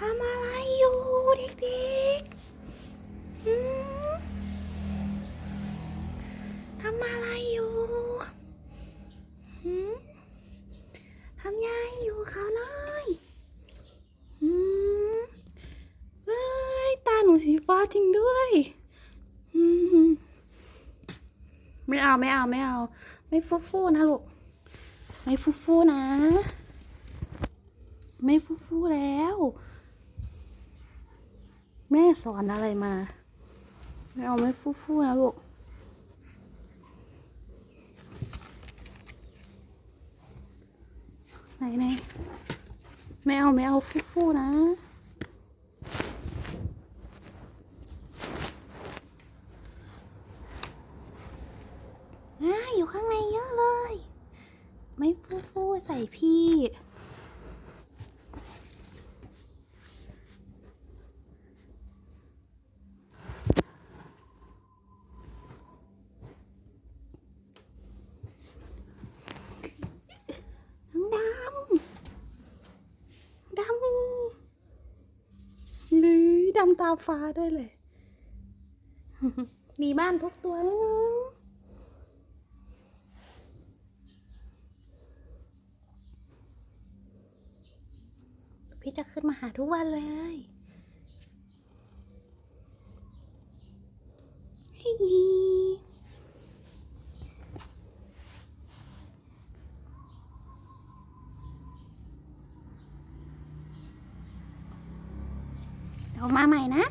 ทำอะไรอยู่เด็กๆหืมทำอะไรอยู่หืมทำยายอยู่เขาน้อยหืมเอ้ย ตาหนูสีฟ้าจริงด้วยหืมไม่เอาไม่เอาไม่เอา ไม่ฟูฟูนะลูก ไม่ฟูฟูนะ ไม่ฟูฟูแล้ว แม่สอนอะไรมา ไม่เอาไม่ฟูฟูๆนะลูกไหนไหนไม่เอาไม่เอาฟูฟูๆนะอยู่ข้างในเยอะเลย ไม่ฟูฟูๆใส่พี่ น้องดำ ดำหรือ ดำตาฟ้าด้วยเลย มีบ้านทุกตัวเลยเนาะพี่จะขึ้นมาหาทุกวันเลยฮ เอามาใหม่นะ